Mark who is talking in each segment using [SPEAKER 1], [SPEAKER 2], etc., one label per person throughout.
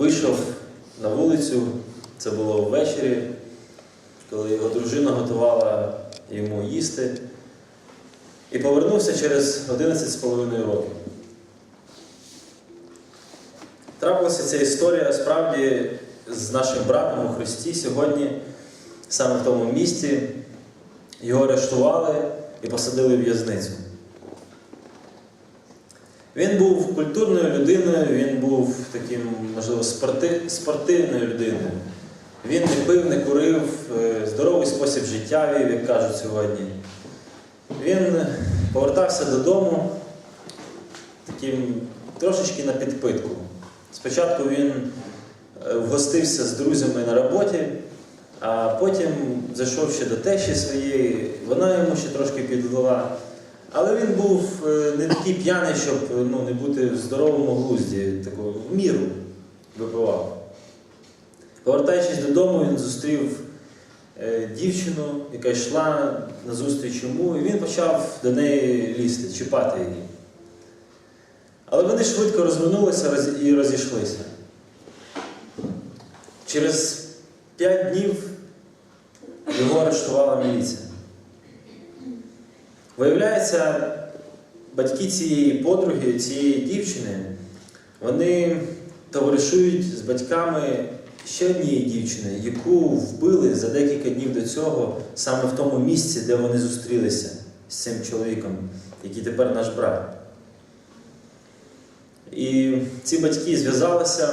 [SPEAKER 1] вийшов на вулицю, це було ввечері, коли його дружина готувала йому їсти, і повернувся через 11,5 років. Трапилася ця історія справді з нашим братом у Христі сьогодні, саме в тому місті. Його арештували і посадили в в'язницю. Він був культурною людиною, він був таким, можливо, спорти, спортивною людиною. Він не пив, не курив, е, здоровий спосіб життя вів, як кажуть сьогодні. Він повертався додому таким трошечки на підпитку. Спочатку він е, вгостився з друзями на роботі, а потім зайшов ще до тещі своєї, вона йому ще трошки підлила. Але він був е, не такий п'яний, щоб е, ну, не бути в здоровому глузді, такого в міру випивав. Повертаючись додому, він зустрів е, дівчину, яка йшла назустріч йому, і він почав до неї лізти, чіпати її. Але вони швидко розминулися і розійшлися. Через п'ять днів його арештувала міліція. Виявляється, батьки цієї подруги, цієї дівчини, вони товаришують з батьками ще однієї дівчини, яку вбили за декілька днів до цього саме в тому місці, де вони зустрілися з цим чоловіком, який тепер наш брат. І ці батьки зв'язалися,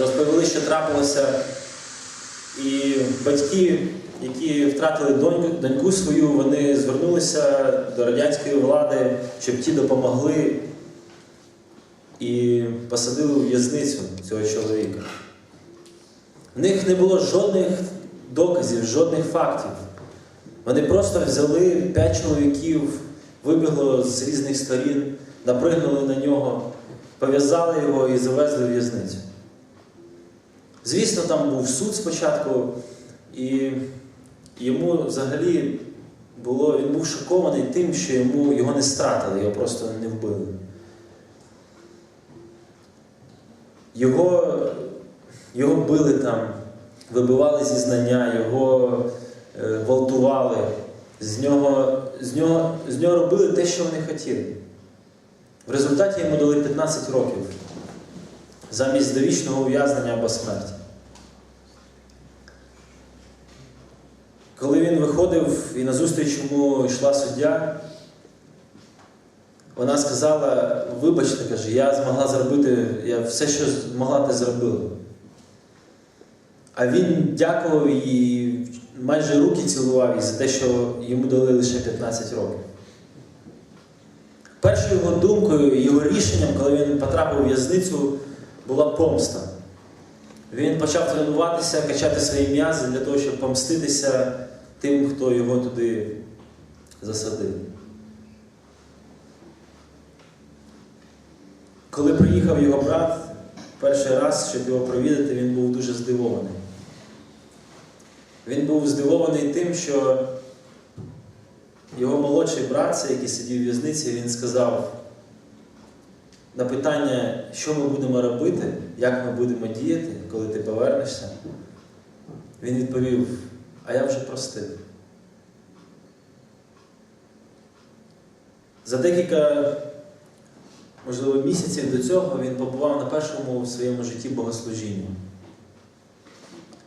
[SPEAKER 1] розповіли, що трапилося. І батьки, які втратили доньку, доньку свою, вони звернулися до радянської влади, щоб ті допомогли і посадили у в'язницю цього чоловіка. В них не було жодних доказів, жодних фактів. Вони просто взяли п'ять чоловіків, вибігло з різних сторін, напригнули на нього, пов'язали його і завезли в в'язницю. Звісно, там був суд спочатку, і йому взагалі було, він був шокований тим, що йому його не стратили, його просто не вбили. Його, його били там, вибивали зізнання, його е, гвалтували, з нього, з, нього, з нього робили те, що вони хотіли. В результаті йому дали 15 років замість довічного ув'язнення або смерті. Коли він виходив і назустріч йому йшла суддя, вона сказала: вибачте, каже, я змогла зробити, я все, що змогла, те зробила. А він дякував їй, майже руки цілував їй за те, що йому дали лише 15 років. Першою його думкою, його рішенням, коли він потрапив у в'язницю, була помста. Він почав тренуватися, качати свої м'язи для того, щоб помститися тим, хто його туди засадив. Коли приїхав його брат перший раз, щоб його провідати, він був дуже здивований. Він був здивований тим, що його молодший брат, який сидів у в'язниці, він сказав на питання, що ми будемо робити, як ми будемо діяти, коли ти повернешся, він відповів, а я вже простив. За декілька, можливо, місяців до цього він побував на першому в своєму житті богослужінні.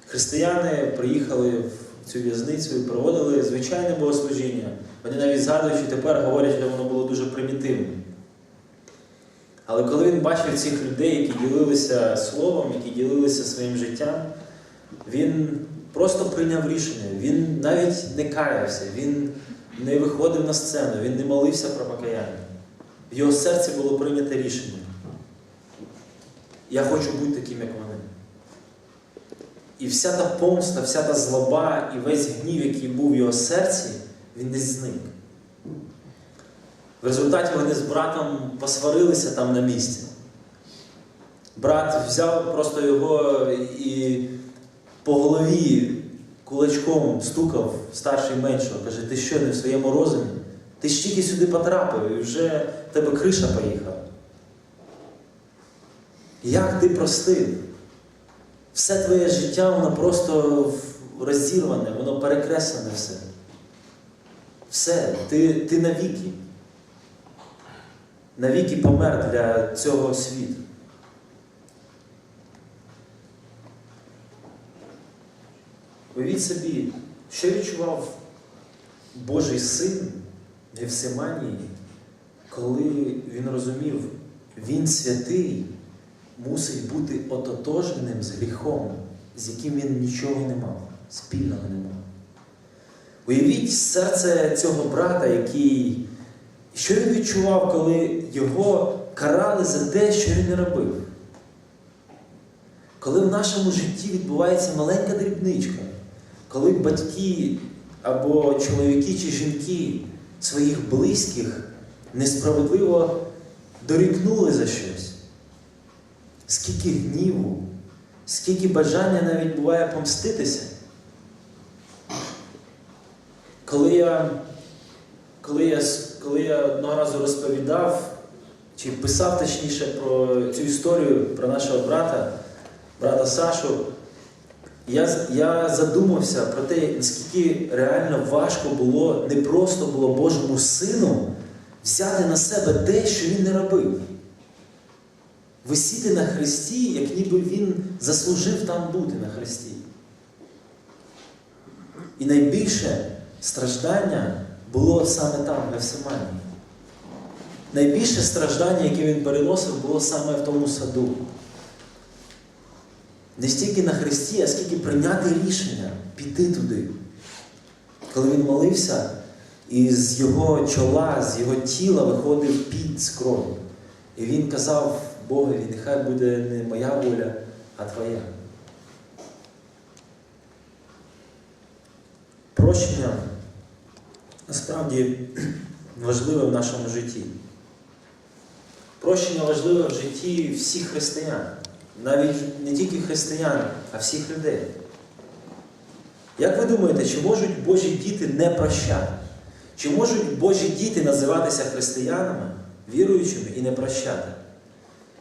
[SPEAKER 1] Християни приїхали в цю в'язницю і проводили звичайне богослужіння. Вони навіть згадують, що тепер говорять, що воно було дуже примітивним. Але коли він бачив цих людей, які ділилися словом, які ділилися своїм життям, він просто прийняв рішення. Він навіть не каявся, він не виходив на сцену, він не молився про покаяння. В його серці було прийнято рішення. Я хочу бути таким, як вони. І вся та помста, вся та злоба і весь гнів, який був в його серці, він десь зник. В результаті вони з братом посварилися там на місці. Брат взяв просто його і по голові кулачком стукав старший меншого. Каже, ти що не в своєму розумі? Ти ж тільки сюди потрапив і вже в тебе криша поїхала. Як ти простив? все твоє життя, воно просто розірване, воно перекреслене все. Все, ти, ти навіки. Навіки помер для цього світу. Уявіть собі, що відчував Божий син в коли він розумів, він святий мусить бути ототожненим з гріхом, з яким він нічого не мав, спільного не мав. Уявіть серце цього брата, який, що він відчував, коли його карали за те, що він не робив. Коли в нашому житті відбувається маленька дрібничка, коли батьки або чоловіки чи жінки своїх близьких несправедливо дорікнули за щось, скільки гніву, скільки бажання навіть буває помститися. Коли я, коли я, коли я одного разу розповідав, чи писав точніше про цю історію про нашого брата, брата Сашу, я, я задумався про те, наскільки реально важко було, не просто було Божому сину взяти на себе те, що він не робив. Висіти на хресті, як ніби він заслужив там бути на хресті. І найбільше страждання було саме там, в Гефсиманії. Найбільше страждання, яке він переносив, було саме в тому саду. Не стільки на Христі, а скільки прийняти рішення піти туди. Коли він молився, і з його чола, з його тіла виходив під з кров'ю. І він казав Богові, нехай буде не моя воля, а твоя. Прощення насправді важливе в нашому житті. Прощення важливе в житті всіх християн, навіть не тільки християн, а всіх людей. Як ви думаєте, чи можуть Божі діти не прощати? Чи можуть Божі діти називатися християнами, віруючими і не прощати?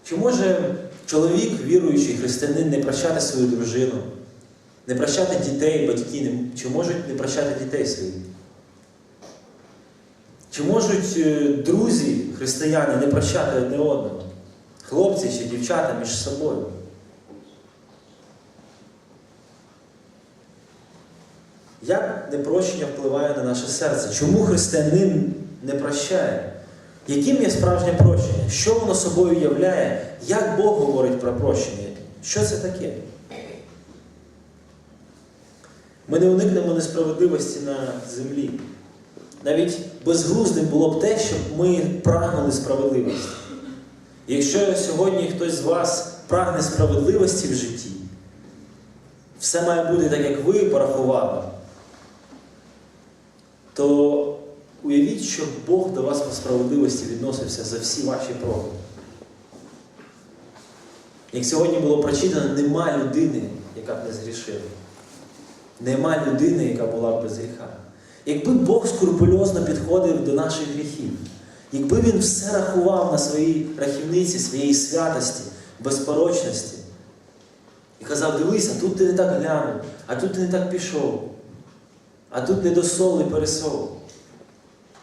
[SPEAKER 1] Чи може чоловік, віруючий християнин, не прощати свою дружину, не прощати дітей, батьки, чи можуть не прощати дітей своїх? Чи можуть е, друзі, християни, не прощати одне одного? Хлопці чи дівчата між собою? Як непрощення впливає на наше серце? Чому християнин не прощає? Яким є справжнє прощення? Що воно собою являє? Як Бог говорить про прощення? Що це таке? Ми не уникнемо несправедливості на землі. Навіть безглуздим було б те, щоб ми прагнули справедливості. Якщо сьогодні хтось з вас прагне справедливості в житті, все має бути так, як ви порахували, то уявіть, що Бог до вас по справедливості відносився за всі ваші проби. Як сьогодні було прочитано, нема людини, яка б не згрішила. Нема людини, яка була б без гріха. Якби Бог скрупульозно підходив до наших гріхів, якби Він все рахував на своїй рахівниці, своєї святості, безпорочності, і казав, дивися, тут ти не так глянув, а тут ти не так пішов, а тут не досол і пересол.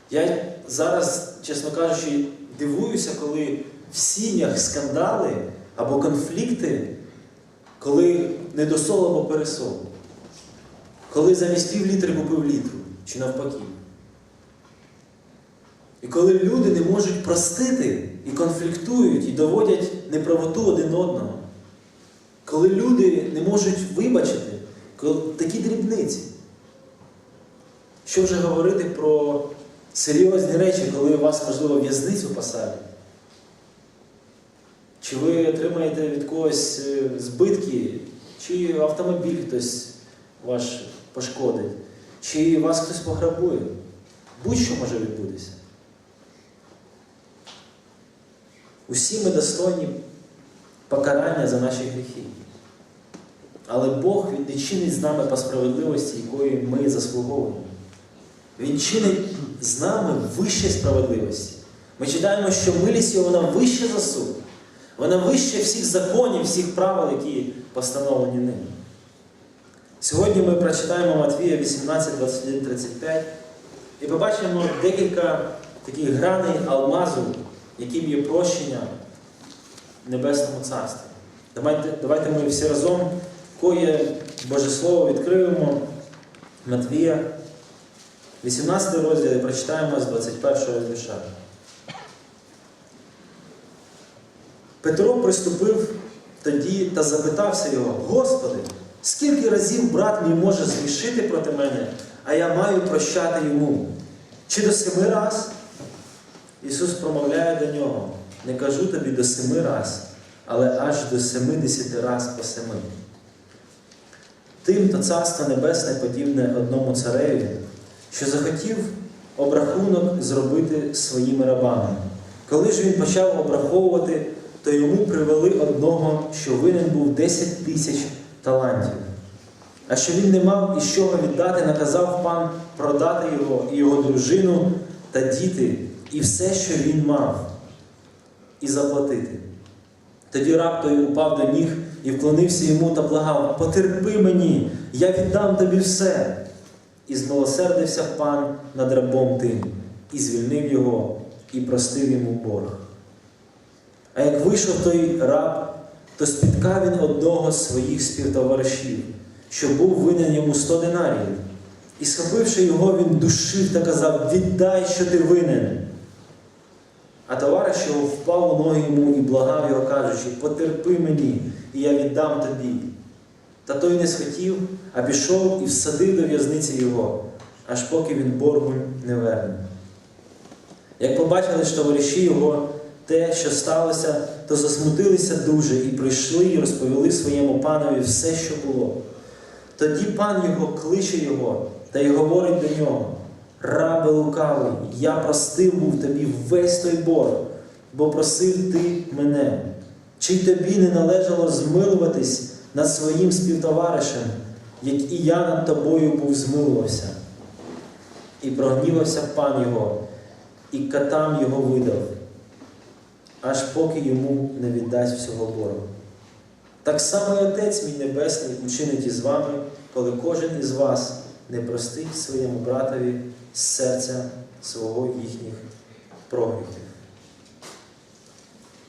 [SPEAKER 1] Я зараз, чесно кажучи, дивуюся, коли в сім'ях скандали або конфлікти, коли не досол або пересол. Коли замість пів літри купив літру, чи навпаки. І коли люди не можуть простити і конфліктують, і доводять неправоту один одного. Коли люди не можуть вибачити, такі дрібниці. Що вже говорити про серйозні речі, коли у вас, можливо, в'язницю посадять? Чи ви отримаєте від когось е, збитки, чи автомобіль хтось ваш пошкодить, чи вас хтось пограбує? Будь-що може відбутися. Усі ми достойні покарання за наші гріхи. Але Бог Він не чинить з нами по справедливості, якої ми заслуговуємо. Він чинить з нами вище справедливості. Ми читаємо, що милість його вона вища за суд. Вона вище всіх законів, всіх правил, які постановлені ним. Сьогодні ми прочитаємо Матвія 18, 21, 35 і побачимо декілька таких граней алмазу, яким є прощення в Небесному Царстві. Давайте, давайте ми всі разом, коє Боже Слово, відкриємо Матвія, 18 розділ і прочитаємо з 21 вірша. Петро приступив тоді та запитався його: Господи, скільки разів брат мій може згрішити проти мене, а я маю прощати йому? Чи до семи раз? Ісус промовляє до нього: не кажу тобі до семи раз, але аж до семидесяти раз по семи. Тим то Царство Небесне подібне одному цареві, що захотів обрахунок зробити своїми рабами. Коли ж він почав обраховувати, то йому привели одного, що винен був 10 тисяч талантів. А що він не мав із чого віддати, наказав пан продати його і його дружину та діти, і все, що він мав, і заплатити. Тоді раб той упав до ніг і вклонився йому та благав: Потерпи мені, я віддам тобі все. І змилосердився пан над рабом тим, і звільнив його, і простив йому борг. А як вийшов той раб, то спіткав він одного з своїх співтоваришів, що був винен йому сто динаріїв. І схопивши його, він душив та казав: Віддай, що ти винен. А товариш його впав у ноги йому і благав його, кажучи, потерпи мені, і я віддам тобі. Та той не схотів, а пішов і всадив до в'язниці його, аж поки він боргу не верне. Як побачили ж товариші його те, що сталося, то засмутилися дуже і прийшли і розповіли своєму панові все, що було. Тоді пан його кличе його та й говорить до нього: Рабе лукавий, я простив був тобі весь той борг, бо просив ти мене. Чи тобі не належало змилуватись над своїм співтоваришем, як і я над тобою був змилувався? І прогнівався пан його, і катам його видав, аж поки йому не віддасть всього боргу. Так само і Отець мій Небесний учинить із вами, коли кожен із вас не простить своєму братові серця свого їхніх прогріхів.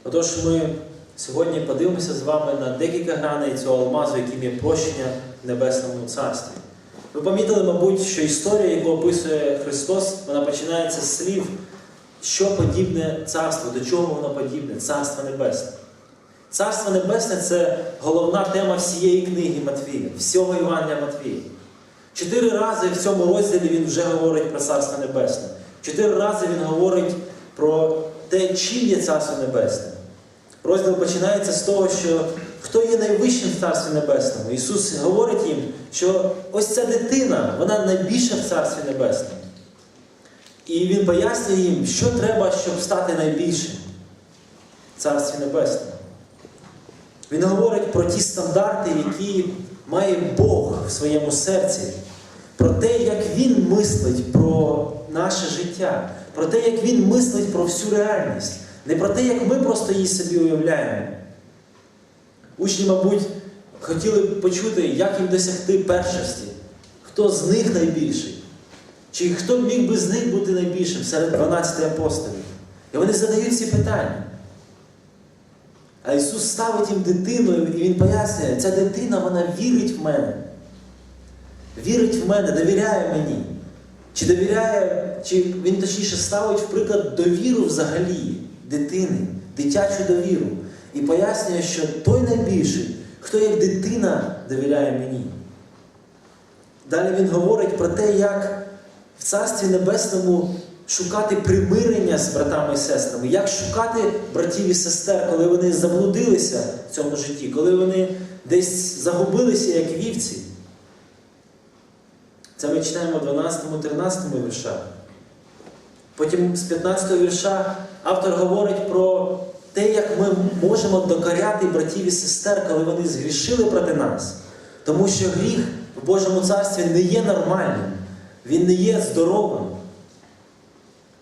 [SPEAKER 1] Отож, ми сьогодні подивимося з вами на декілька граней цього алмазу, яким є прощення в Небесному Царстві. Ви помітили, мабуть, що історія, яку описує Христос, вона починається з слів, що подібне царство, до чого воно подібне, Царство Небесне. Царство Небесне це головна тема всієї книги Матвія, всього Євангелія Матвія. Чотири рази в цьому розділі він вже говорить про Царство Небесне. Чотири рази він говорить про те, чим є Царство Небесне. Розділ починається з того, що хто є найвищим в Царстві Небесному. Ісус говорить їм, що ось ця дитина, вона найбільша в Царстві Небесному. І Він пояснює їм, що треба, щоб стати найбільшим в Царстві Небесному. Він говорить про ті стандарти, які має Бог в своєму серці, про те, як Він мислить про наше життя, про те, як Він мислить про всю реальність, не про те, як ми просто її собі уявляємо. Учні, мабуть, хотіли б почути, як їм досягти першості, хто з них найбільший, чи хто міг би з них бути найбільшим серед 12 апостолів. І вони задають ці питання. А Ісус ставить їм дитину, і Він пояснює, ця дитина вона вірить в мене. Вірить в мене, довіряє мені. Чи довіряє, чи він точніше ставить в приклад довіру взагалі дитини, дитячу довіру. І пояснює, що той найбільший, хто як дитина довіряє мені. Далі він говорить про те, як в Царстві Небесному шукати примирення з братами і сестрами, як шукати братів і сестер, коли вони заблудилися в цьому житті, коли вони десь загубилися, як вівці. Це ми читаємо в 12-13 віршах. Потім з 15 вірша автор говорить про те, як ми можемо докоряти братів і сестер, коли вони згрішили проти нас. Тому що гріх в Божому царстві не є нормальним, він не є здоровим.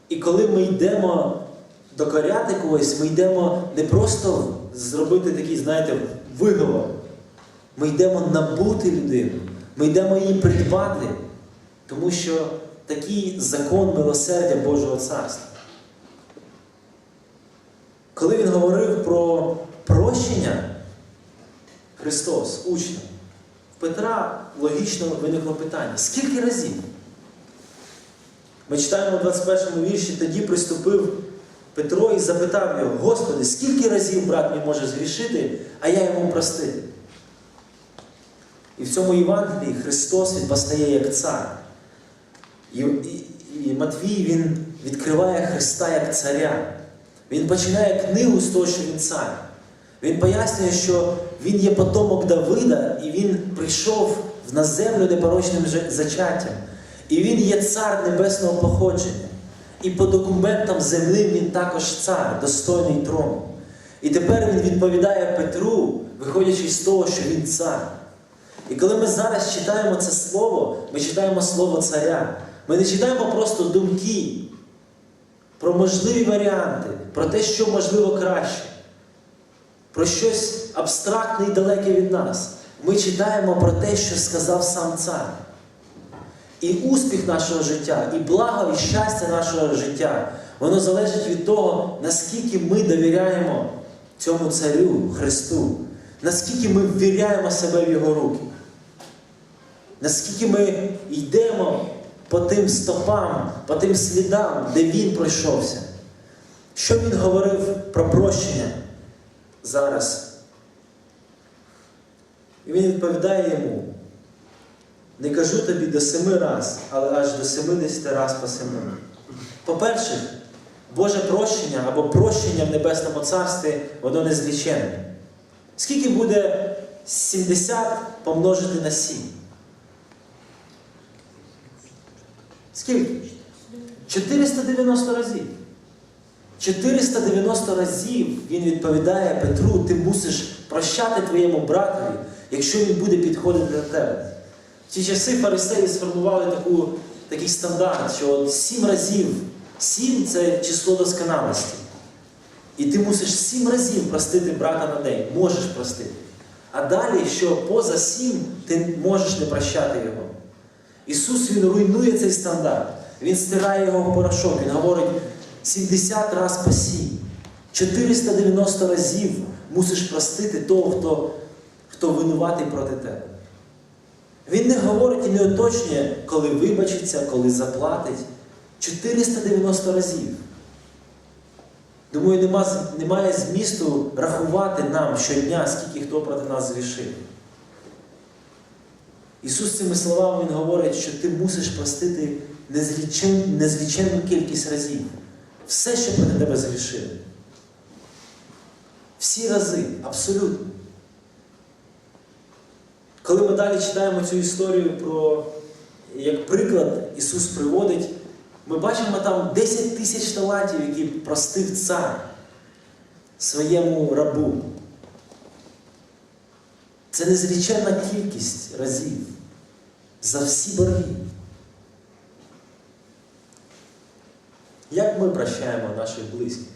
[SPEAKER 1] І коли ми йдемо
[SPEAKER 2] докоряти когось, ми йдемо не просто зробити такий, знаєте, виговор. Ми йдемо набути людину, ми йдемо її придбати, тому що такий закон милосердя Божого Царства. Коли він говорив про прощення, Христос, учням, в Петра логічно виникло питання: скільки разів? Ми читаємо у 21 вірші, тоді приступив Петро і запитав його, Господи, скільки разів брат мій може згрішити, а я йому простити? І в цьому Євангелії Христос він постає як цар. І, і, і Матвій він відкриває Христа як царя. Він починає книгу з того, що він цар. Він пояснює, що він є потомок Давида, і він прийшов на землю непорочним зачаттям. І він є цар небесного походження. І по документам земним він також цар, достойний трону. І тепер він відповідає Петру, виходячи з того, що він цар. І коли ми зараз читаємо це слово, ми читаємо слово царя. Ми не читаємо просто думки про можливі варіанти, про те, що можливо краще, про щось абстрактне і далеке від нас. Ми читаємо про те, що сказав сам цар. І успіх нашого життя, і благо, і щастя нашого життя, воно залежить від того, наскільки ми довіряємо цьому царю Христу, наскільки ми ввіряємо себе в Його руки, наскільки ми йдемо по тим стопам, по тим слідам, де Він пройшовся. Що він говорив про прощення зараз? І він відповідає йому. Не кажу тобі до семи раз, але аж до семидесяти раз по семи. По-перше, Боже прощення або прощення в Небесному Царстві, воно незліченне. Скільки буде 70 помножити на 7? Скільки? 490 разів. 490 разів він відповідає Петру, ти мусиш прощати твоєму братові, якщо він буде підходити до тебе. В ті часи фарисеї сформували таку, такий стандарт, що сім разів, сім це число досконалості. І ти мусиш сім разів простити брата на день, можеш простити. А далі, що поза сім, ти можеш не прощати його. Ісус Він руйнує цей стандарт. Він стирає його в порошок. Він говорить 70 раз по 490 разів мусиш простити того, хто, хто винуватий проти тебе. Він не говорить і не уточнює, коли вибачиться, коли заплатить. 490 разів. Думаю, немає змісту рахувати нам щодня, скільки хто проти нас зрішив. Ісус цими словами Він говорить, що ти мусиш простити незлічен, незліченну кількість разів. Все, що проти тебе зрішили. Всі рази, абсолютно. Коли ми далі читаємо цю історію про, як приклад Ісус приводить, ми бачимо там 10 тисяч талантів, які простив цар своєму рабу. Це незліченна кількість разів за всі борги. Як ми прощаємо наших близьких?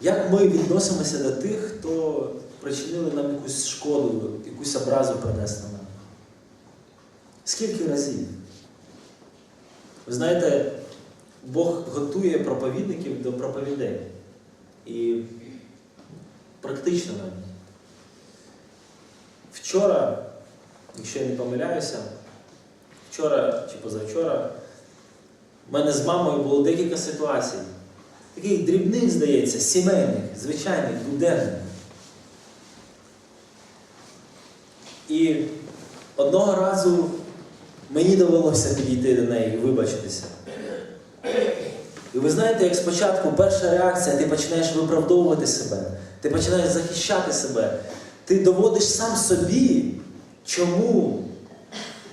[SPEAKER 2] Як ми відносимося до тих, хто причинили нам якусь шкоду, якусь образу принесли нам? Скільки разів? Ви знаєте, Бог готує проповідників до проповідей. І практично навіть. Вчора, якщо я не помиляюся, вчора чи позавчора, в мене з мамою було декілька ситуацій. Таких дрібних, здається, сімейних, звичайних, буденних. І одного разу мені довелося підійти до неї і вибачитися. І ви знаєте, як спочатку перша реакція, ти починаєш виправдовувати себе, ти починаєш захищати себе, ти доводиш сам собі, чому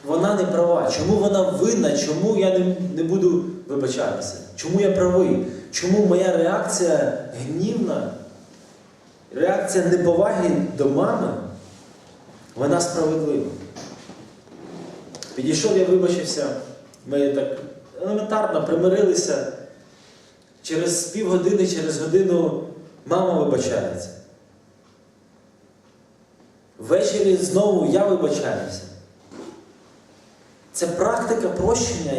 [SPEAKER 2] вона не права, чому вона винна, чому я не, не буду вибачатися, чому я правий, чому моя реакція гнівна, реакція неповаги до мами, вона справедлива. Підійшов, я вибачився, ми так елементарно примирилися. Через півгодини, через годину мама вибачається. Ввечері знову я вибачаюся. Це практика прощення,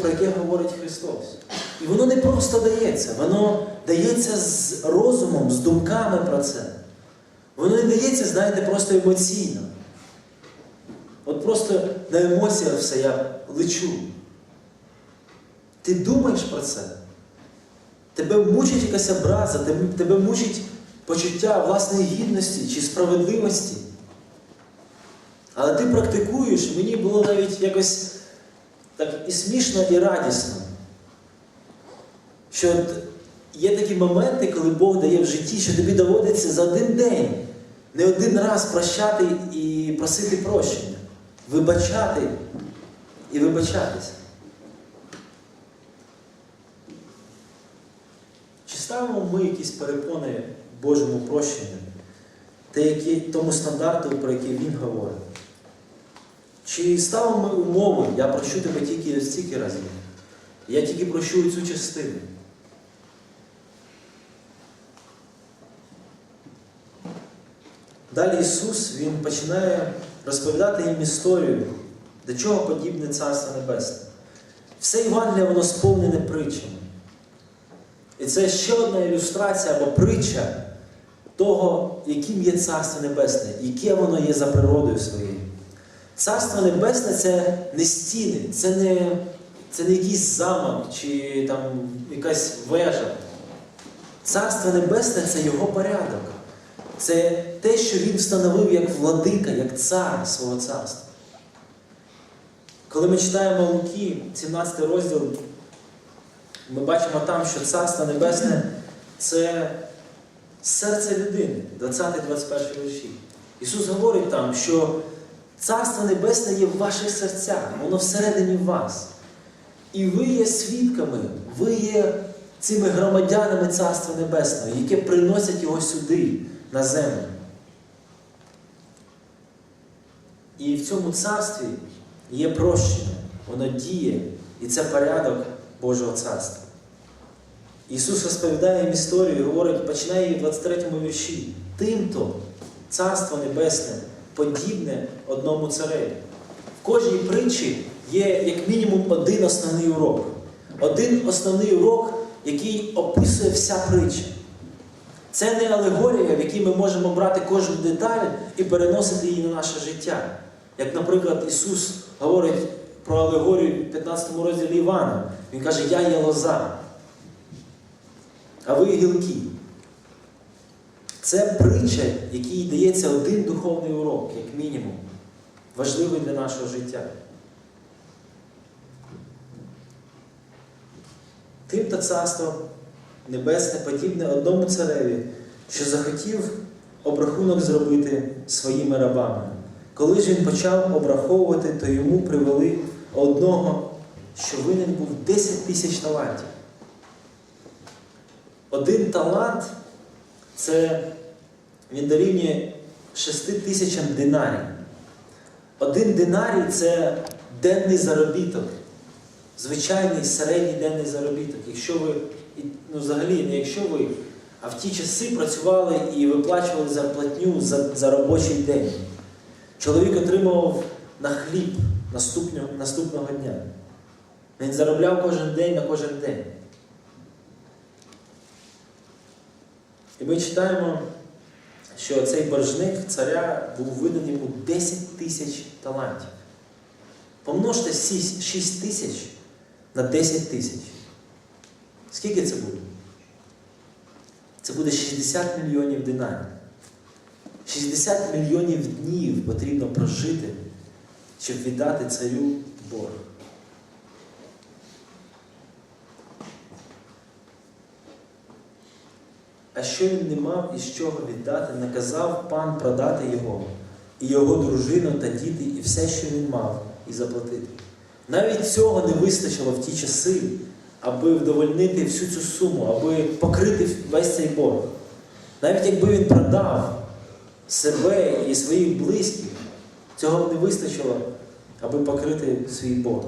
[SPEAKER 2] про яке говорить Христос. І воно не просто дається, воно дається з розумом, з думками про це. Воно не дається, знаєте, просто емоційно. От просто на емоціях все я лечу. Ти думаєш про це? Тебе мучить якась образа, тебе, мучить почуття власної гідності чи справедливості. Але ти практикуєш, мені було навіть якось так і смішно, і радісно. Що є такі моменти, коли Бог дає в житті, що тобі доводиться за один день не один раз прощати і просити прощення, вибачати і вибачатися. Чи ставимо ми якісь перепони Божому прощенню, тому стандарту, про який він говорить? Чи ставимо ми умови, я прощу тебе тільки стільки разів, я тільки прощу цю частину? Далі Ісус Він починає розповідати їм історію, до чого подібне Царство Небесне. Все Євангеліє воно сповнене притчами. І це ще одна ілюстрація або притча того, яким є Царство Небесне, яке воно є за природою своєю. Царство Небесне це не стіни, це не, це не якийсь замок чи там якась вежа. Царство Небесне це його порядок. Це те, що він встановив як владика, як цар свого царства. Коли ми читаємо Луки, 17 розділ, ми бачимо там, що Царство Небесне це серце людини, 20-21 вірші. Ісус говорить там, що Царство Небесне є в ваших серцях, воно всередині вас. І ви є свідками, ви є цими громадянами Царства Небесного, які приносять його сюди, на землю. І в цьому царстві є прощення, воно діє, і це порядок Божого царства. Ісус розповідає їм історію і говорить, починає її в 23 вірші. Тимто Царство Небесне подібне одному цареві. В кожній притчі є як мінімум один основний урок. Один основний урок, який описує вся притча. Це не алегорія, в якій ми можемо брати кожну деталь і переносити її на наше життя. Як, наприклад, Ісус говорить про алегорію в 15 розділі Івана. Він каже, я є лоза, а ви гілки. Це притча, якій дається один духовний урок, як мінімум, важливий для нашого життя. Тим та царство небесне подібне одному цареві, що захотів обрахунок зробити своїми рабами. Коли ж він почав обраховувати, то йому привели одного, що винен був 10 тисяч талантів. Один талант це він дорівнює 6 тисячам динарів. Один динарій це денний заробіток. Звичайний середній денний заробіток. Якщо ви, ну взагалі, не якщо ви, а в ті часи працювали і виплачували зарплатню за, за робочий день. Чоловік отримував на хліб наступного, наступного дня. Він заробляв кожен день на кожен день. І ми читаємо, що цей боржник царя був виданий йому 10 тисяч талантів. Помножте 6 тисяч на 10 тисяч. Скільки це буде? Це буде 60 мільйонів динарів. 60 мільйонів днів потрібно прожити, щоб віддати царю борг. А що він не мав із чого віддати, наказав пан продати його, і його дружину та діти, і все, що він мав, і заплатити. Навіть цього не вистачило в ті часи, аби вдовольнити всю цю суму, аби покрити весь цей борг. Навіть якби він продав себе і своїх близьких, цього б не вистачило, аби покрити свій борг.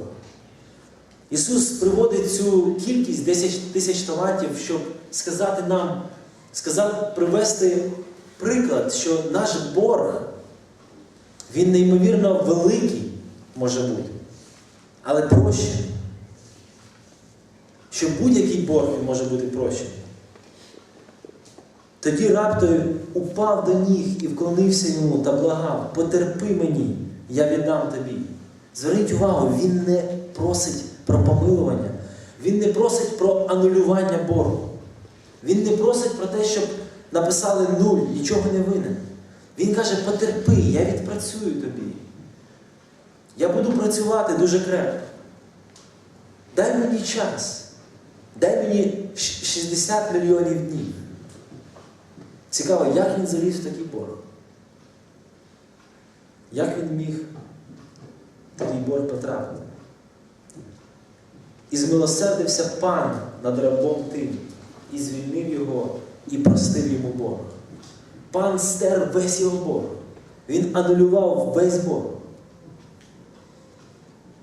[SPEAKER 2] Ісус приводить цю кількість 10 тисяч талантів, щоб сказати нам, сказати, привести приклад, що наш борг, він неймовірно великий може бути, але прощений. Що будь-який борг він може бути прощений. Тоді раб той упав до ніг і вклонився йому та благав, потерпи мені, я віддам тобі. Зверніть увагу, він не просить про помилування, він не просить про анулювання боргу. Він не просить про те, щоб написали нуль, нічого не винен. Він каже, потерпи, я відпрацюю тобі. Я буду працювати дуже крепко. Дай мені час. Дай мені 60 мільйонів днів. Цікаво, як він заліз в такий борг? Як він міг такий борг потрапити? І змилосердився пан над рабом тим, і звільнив його, і простив йому борг. Пан стер весь його борг. Він анулював весь борг.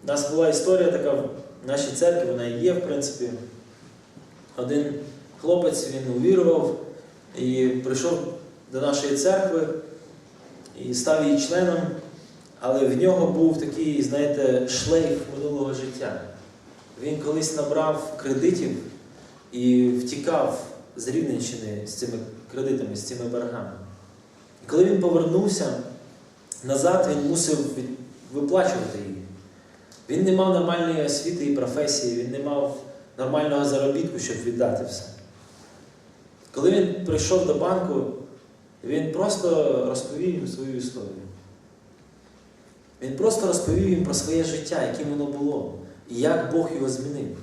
[SPEAKER 2] У нас була історія така в нашій церкві, вона і є, в принципі. Один хлопець він увірував і прийшов до нашої церкви і став її членом, але в нього був такий, знаєте, шлейф минулого життя. Він колись набрав кредитів і втікав з Рівненщини з цими кредитами, з цими боргами. І коли він повернувся назад, він мусив виплачувати їх. Він не мав нормальної освіти і професії, він не мав нормального заробітку, щоб віддати все. Коли він прийшов до банку, він просто розповів їм свою історію. Він просто розповів їм про своє життя, яким воно було, і як Бог його змінив.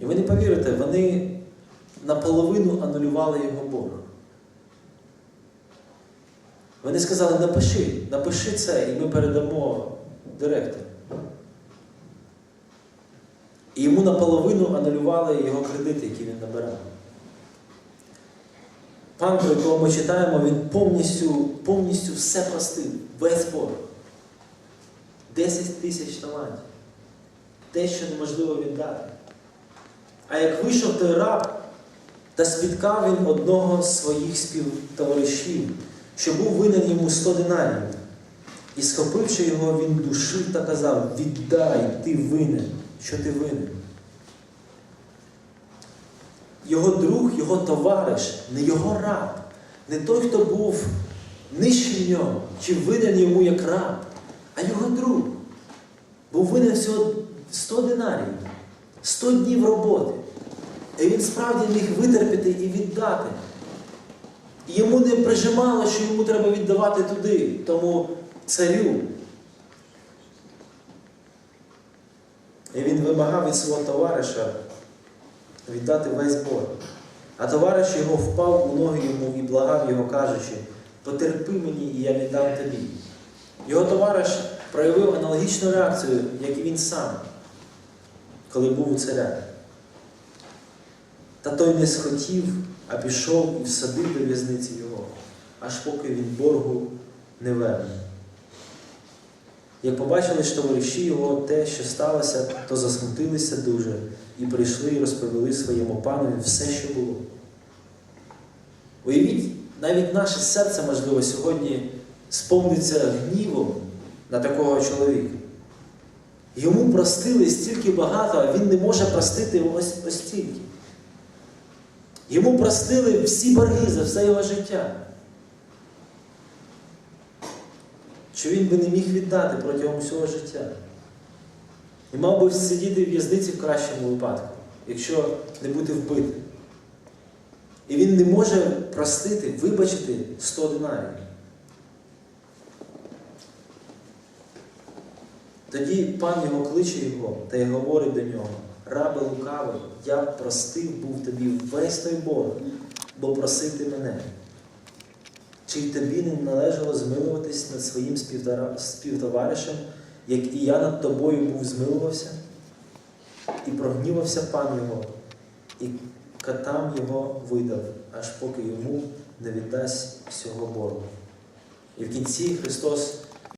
[SPEAKER 2] І ви не повірите, вони наполовину анулювали його борг. Вони сказали, напиши, напиши це, і ми передамо директору. І йому наполовину анулювали його кредити, які він набирав. Пан, про якого ми читаємо, він повністю, повністю все простив, весь борг. 10 тисяч талантів. Те, що неможливо віддати. А як вийшов той раб, та спіткав він одного з своїх співтоваришів, що був винен йому 100 динарів. І схопивши його, він душив та казав: Віддай, ти винен, що ти винен. Його друг, його товариш, не його раб, не той, хто був нижче нього, чи винен йому як раб, а його друг. Був винен всього 100 динарів, 100 днів роботи. І він справді міг витерпіти і віддати. Йому не прижимало, що йому треба віддавати туди, тому царю. І він вимагав від свого товариша віддати весь борг. А товариш його впав у ноги йому і благав його, кажучи, потерпи мені, і я віддам тобі. Його товариш проявив аналогічну реакцію, як і він сам, коли був у царя. Та той не схотів, а пішов і всадив до в'язниці його, аж поки він боргу не верне. Як побачили ж товариші його те, що сталося, то засмутилися дуже і прийшли і розповіли своєму панові все, що було. Уявіть, навіть наше серце, можливо, сьогодні сповниться гнівом на такого чоловіка. Йому простили стільки багато, а він не може простити ось, ось стільки. Йому простили всі борги за все його життя. Що він би не міг віддати протягом всього життя. І мав би сидіти в в'язниці в кращому випадку, якщо не бути вбитим. І він не може простити, вибачити 100 динарів. Тоді пан його кличе його та й говорить до нього, рабе лукавий, я простив був тобі весь той борг, бо просив ти мене. Чи й тобі не належало змилуватись над своїм співтоваришем, як і я над тобою був змилувався? І прогнівався пан його, і катам його видав, аж поки йому не віддасть всього боргу. І в кінці Христос